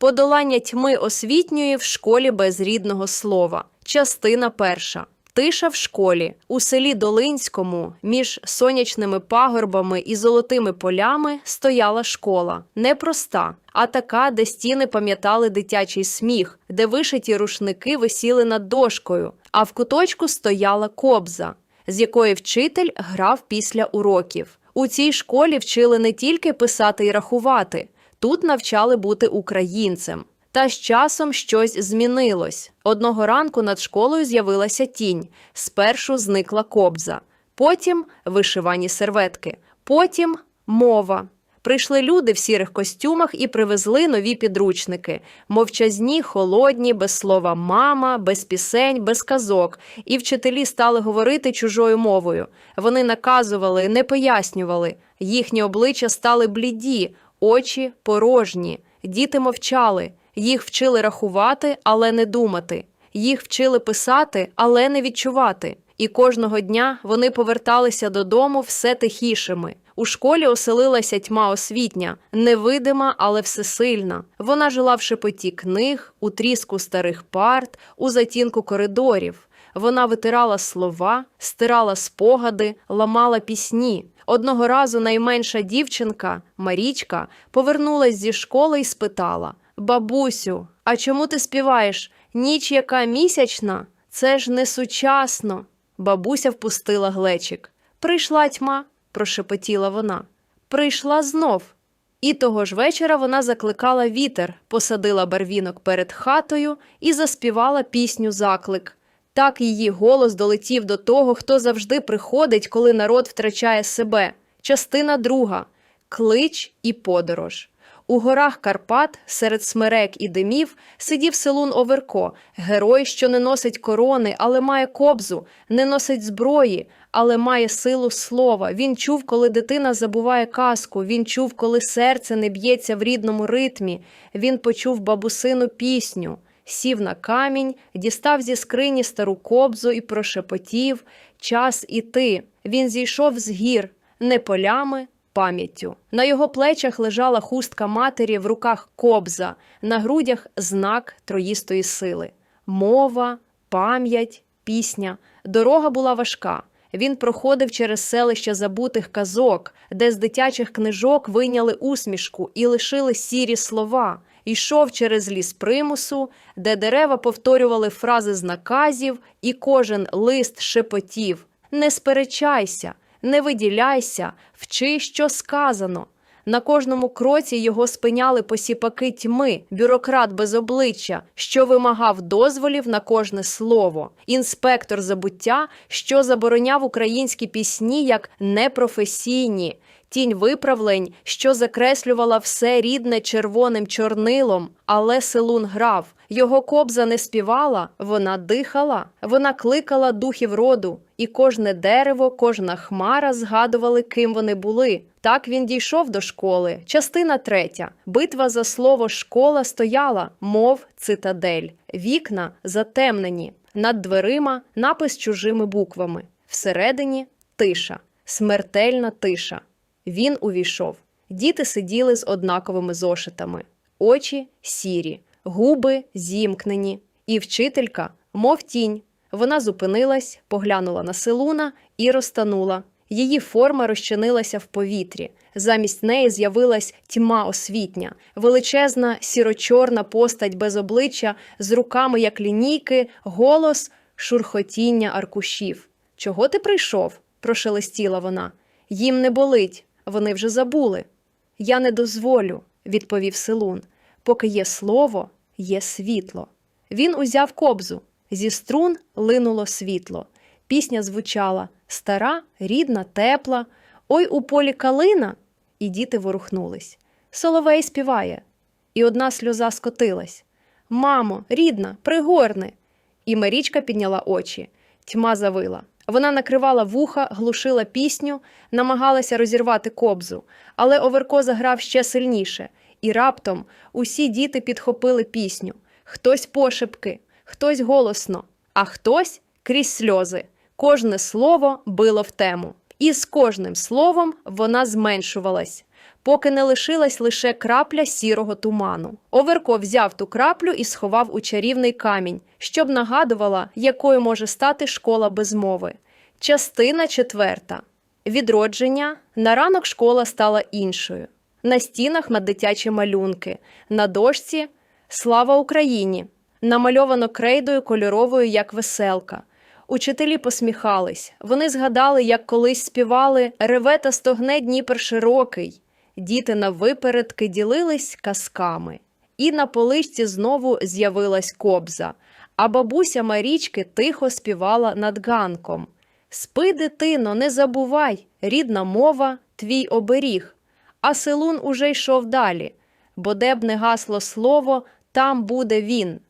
Подолання тьми освітньої в школі без рідного слова. Частина перша. Тиша в школі у селі Долинському між сонячними пагорбами і золотими полями стояла школа. Не проста, а така, де стіни пам'ятали дитячий сміх, де вишиті рушники висіли над дошкою, а в куточку стояла кобза, з якої вчитель грав після уроків. У цій школі вчили не тільки писати і рахувати, тут навчали бути українцем. Та з часом щось змінилось. Одного ранку над школою з'явилася тінь. Спершу зникла кобза, потім вишивані серветки, потім мова. Прийшли люди в сірих костюмах і привезли нові підручники. Мовчазні, холодні, без слова мама, без пісень, без казок. І вчителі стали говорити чужою мовою. Вони наказували, не пояснювали. Їхні обличчя стали бліді, очі порожні. Діти мовчали. Їх вчили рахувати, але не думати. Їх вчили писати, але не відчувати. І кожного дня вони поверталися додому все тихішими. У школі оселилася тьма освітня, невидима, але всесильна. Вона жила в шепоті книг, у тріску старих парт, у затінку коридорів. Вона витирала слова, стирала спогади, ламала пісні. Одного разу найменша дівчинка, Марічка, повернулась зі школи і спитала: Бабусю, а чому ти співаєш? Ніч яка місячна? Це ж не сучасно. Бабуся впустила глечик. Прийшла тьма, прошепотіла вона. Прийшла знов. І того ж вечора вона закликала вітер, посадила барвінок перед хатою і заспівала пісню заклик. Так її голос долетів до того, хто завжди приходить, коли народ втрачає себе. Частина друга клич і подорож. У горах Карпат, серед смерек і димів, сидів селун Оверко, герой, що не носить корони, але має кобзу, не носить зброї, але має силу слова. Він чув, коли дитина забуває казку, він чув, коли серце не б'ється в рідному ритмі. Він почув бабусину пісню, сів на камінь, дістав зі скрині стару кобзу і прошепотів час іти. Він зійшов з гір, не полями, пам'яттю. На його плечах лежала хустка матері, в руках кобза, на грудях знак троїстої сили. Мова, пам'ять, пісня. Дорога була важка. Він проходив через селище забутих казок, де з дитячих книжок вийняли усмішку і лишили сірі слова. Йшов через ліс примусу, де дерева повторювали фрази з наказів, і кожен лист шепотів: Не сперечайся, не виділяйся, вчи, що сказано. На кожному кроці його спиняли посіпаки тьми, бюрократ без обличчя, що вимагав дозволів на кожне слово, інспектор забуття, що забороняв українські пісні як непрофесійні, тінь виправлень, що закреслювала все рідне червоним чорнилом, але селун грав. Його кобза не співала, вона дихала, вона кликала духів роду, і кожне дерево, кожна хмара згадували, ким вони були. Так він дійшов до школи. Частина третя. Битва за слово школа стояла, мов цитадель. Вікна затемнені. Над дверима напис чужими буквами. Всередині тиша, смертельна тиша. Він увійшов. Діти сиділи з однаковими зошитами, очі сірі, губи зімкнені, і вчителька, мов тінь. Вона зупинилась, поглянула на селуна і розтанула. Її форма розчинилася в повітрі. Замість неї з'явилась тьма освітня, величезна сіро-чорна постать без обличчя, з руками, як лінійки, голос, шурхотіння аркушів. Чого ти прийшов? прошелестіла вона. Їм не болить, вони вже забули. Я не дозволю, відповів Селун. Поки є слово, є світло. Він узяв кобзу. Зі струн линуло світло. Пісня звучала стара, рідна, тепла. Ой у полі калина. І діти ворухнулись. Соловей співає. І одна сльоза скотилась. Мамо, рідна, пригорни. І Марічка підняла очі. Тьма завила. Вона накривала вуха, глушила пісню, намагалася розірвати кобзу, але Оверко заграв ще сильніше, і раптом усі діти підхопили пісню. Хтось пошепки, хтось голосно, а хтось крізь сльози. Кожне слово било в тему. І з кожним словом вона зменшувалась. поки не лишилась лише крапля сірого туману. Оверко взяв ту краплю і сховав у чарівний камінь, щоб нагадувала, якою може стати школа без мови. Частина четверта. Відродження. На ранок школа стала іншою. На стінах на дитячі малюнки, на дошці Слава Україні! Намальовано крейдою кольоровою, як веселка. Учителі посміхались. Вони згадали, як колись співали Реве та стогне Дніпр широкий. Діти на випередки ділились казками. І на поличці знову з'явилась кобза, а бабуся Марічки тихо співала над ганком. Спи, дитино, не забувай, рідна мова, твій оберіг. А селун уже йшов далі, бо де б не гасло слово, там буде він.